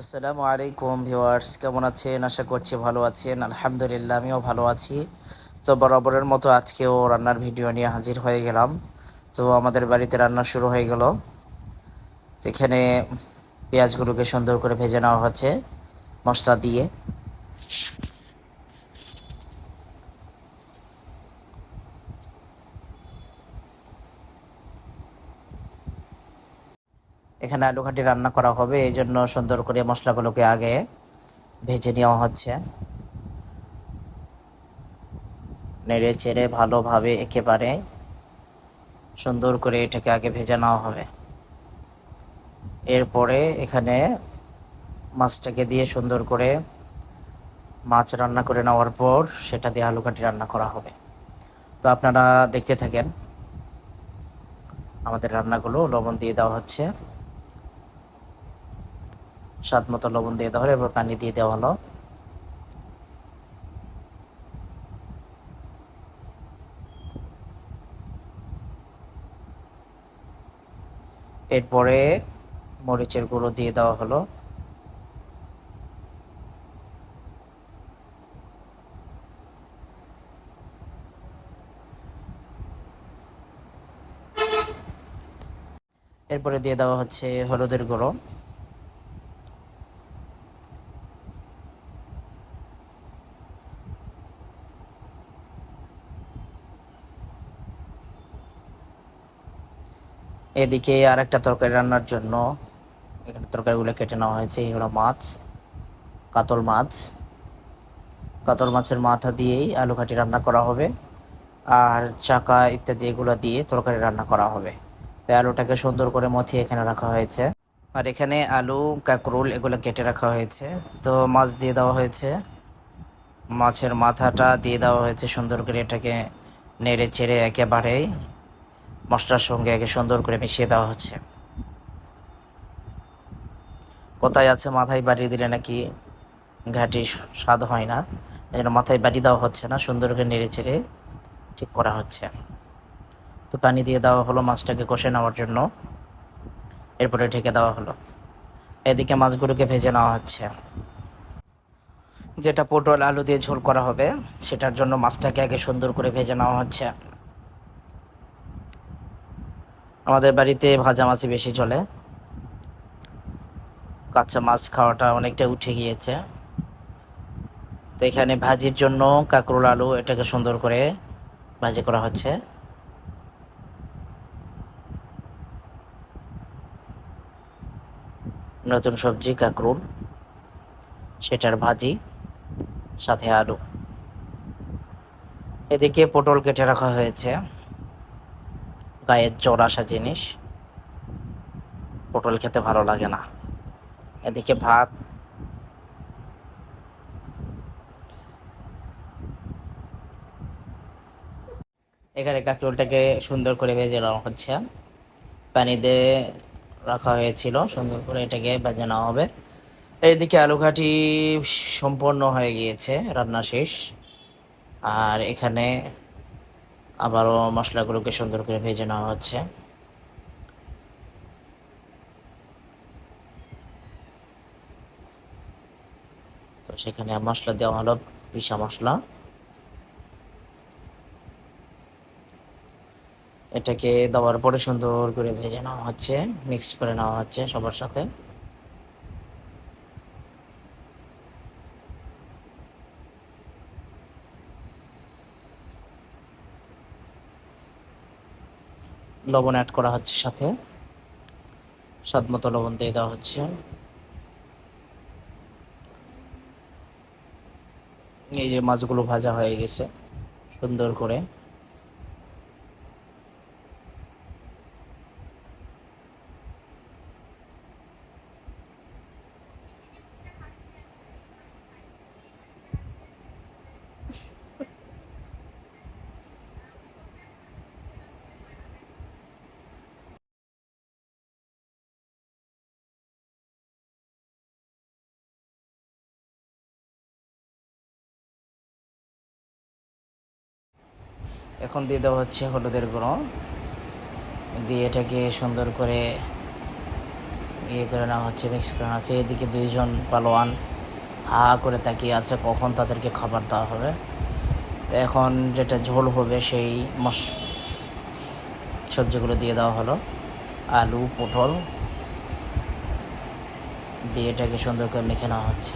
আসসালামু আলাইকুম ভিউয়ার্স, কেমন আছেন? আশা করছি ভালো আছেন। আলহামদুলিল্লাহ, আমিও ভালো আছি। তো বরাবরের মতো আজকেও রান্নার ভিডিও নিয়ে হাজির হয়ে গেলাম। তো আমাদের বাড়িতে রান্না শুরু হয়ে গেল। এখানে পেঁয়াজগুলোকে সুন্দর করে ভেজে নেওয়া হচ্ছে মশলা দিয়ে। এখানে আলু ঘাটি রান্না করা হবে, এই জন্য সুন্দর করে মশলাগুলোকে আগে ভেজে নেওয়া হচ্ছে। নেড়ে চেড়ে ভালোভাবে একেবারে সুন্দর করে এটাকে আগে ভেজে নেওয়া হবে। এরপরে এখানে মাছটাকে দিয়ে সুন্দর করে মাছ রান্না করে নেওয়ার পর সেটা দিয়ে আলু কাটি রান্না করা হবে। তো আপনারা দেখতে থাকেন, আমাদের রান্নাগুলো লবণ দিয়ে দেওয়া হচ্ছে। স্বাদ মতো লবণ দিয়ে দেওয়া হলো এবার পানি দিয়ে দেওয়া হলো। এরপরে মরিচের গুঁড়ো দিয়ে দেওয়া হলো। এরপরে দিয়ে দেওয়া হচ্ছে হলুদের গুঁড়ো। এদিকে আর একটা তরকারি রান্নার জন্য এখানে তরকারিগুলো কেটে নেওয়া হয়েছে, এই হলো মাছ, কাতল মাছ। কাতল মাছের মাথা দিয়েই আলু রান্না করা হবে আর চাকা ইত্যাদি এগুলো দিয়ে তরকারি রান্না করা হবে। তাই আলুটাকে সুন্দর করে মথিয়ে এখানে রাখা হয়েছে। আর এখানে আলু, কাকরুল এগুলো কেটে রাখা হয়েছে। তো মাছ দিয়ে দেওয়া হয়েছে। মাছের মাথাটা দিয়ে দেওয়া হয়েছে সুন্দর করে এটাকে নেড়ে চেড়ে একেবারেই। মশলার সঙ্গে আগে সুন্দর করে মিশিয়ে দেওয়া হচ্ছে। কোথায় আছে মাথায় বাড়িয়ে দিলে নাকি ঘাটি স্বাদ হয় না? এই জন্য মাথায় বাড়ি দেওয়া হচ্ছে না, সুন্দর করে নেড়ে চেড়ে ঠিক করা হচ্ছে। তো পানি দিয়ে দেওয়া হলো মাছটাকে কষে নেওয়ার জন্য। এরপরে ঢেকে দেওয়া হলো। এদিকে মাছগুলোকে ভেজে নেওয়া হচ্ছে। যেটা পটল, আলু দিয়ে ঝোল করা হবে, সেটার জন্য মাছটাকে আগে সুন্দর করে ভেজে নেওয়া হচ্ছে। আমাদের বাড়িতে ভাজা মাছই বেশি চলে। কাঁচা মাছ খাওয়াটা অনেকটা উঠে গিয়েছে। তো এখানে ভাজির জন্য কাঁকরোল, আলু এটাকে সুন্দর করে ভাজি করা হচ্ছে। নতুন সবজি, কাঁকরোল, সেটার ভাজি, সাথে আলু। এদিকে পটল কেটে রাখা হয়েছে। গায়ের জ্বর আসা জিনিস। পটল খেতে ভালো লাগে না। এদিকে ভাত। এখানে কাঁকরোলটাকে সুন্দর করে ভেজে নেওয়া হচ্ছে। পানিতে রাখা হয়েছিল, সুন্দর করে এটাকে ভেজে নেওয়া হবে। এইদিকে আলু ঘাটি সম্পন্ন হয়ে গিয়েছে, রান্না শেষ। আর এখানে আবারও মশলাগুলোকে সুন্দর করে ভেজে নেওয়া হচ্ছে। তো সেখানে মশলা দেওয়া হলো পিসা মশলা। এটাকে দেওয়ার পরে সুন্দর করে ভেজে নেওয়া হচ্ছে মিক্স করে নেওয়া হচ্ছে সবার সাথে। লবণ অ্যাড করা হচ্ছে সাথে। স্বাদ মতো লবণ দিয়ে দেওয়া হচ্ছে। এই যে মাছগুলো ভাজা হয়ে গেছে, সুন্দর করে। এখন দিয়ে দেওয়া হচ্ছে হলুদের গুঁড়ো। দিয়ে এটাকে সুন্দর করে ইয়ে করে নেওয়া হচ্ছে মিক্স করে নেওয়া হচ্ছে। এদিকে দুইজন পালোয়ান হা করে তাকিয়ে আছে কখন তাদেরকে খাবার দেওয়া হবে। তো এখন যেটা ঝোল হবে সেই মশ, সবজিগুলো দিয়ে দেওয়া হলো। আলু, পটল দিয়ে এটাকে সুন্দর করে মেখে নেওয়া হচ্ছে।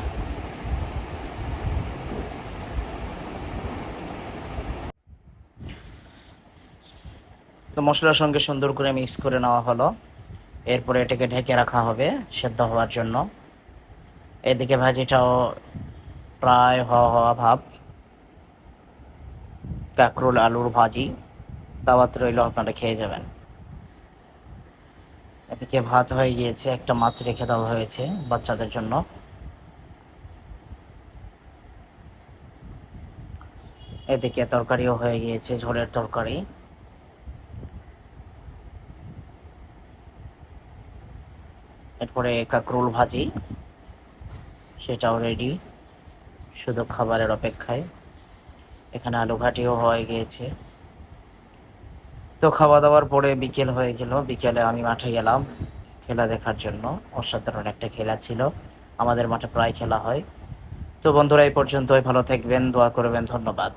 তো মশলার সঙ্গে সুন্দর করে মিক্স করে নেওয়া হলো। এরপরে এটাকে ঢেকে রাখা হবে সেদ্ধ হওয়ার জন্য। এদিকে ভাজিটাও প্রায় হওয়া হওয়া ভাব। কাঁকরোল, আলুর ভাজি, দাওয়াত রইল, আপনারা খেয়ে যাবেন। এদিকে ভাত হয়ে গিয়েছে, একটা মাছ রেখে দেওয়া হয়েছে বাচ্চাদের জন্য। এদিকে তরকারিও হয়ে গিয়েছে, ঝোলের তরকারি। এরপরে কাঁকরোল ভাজি, সেটাও রেডি শুধু খাবারের অপেক্ষায়। এখানে আলু ঘাটিও হয়ে গিয়েছে। তো খাওয়া দাওয়ার পরে বিকেল হয়ে গেল। বিকেলে আমি মাঠে গেলাম খেলা দেখার জন্য। অসাধারণ একটা খেলা ছিল। আমাদের মাঠে প্রায় খেলা হয়। তো বন্ধুরা, এই পর্যন্তই। ভালো থাকবেন, দোয়া করবেন, ধন্যবাদ।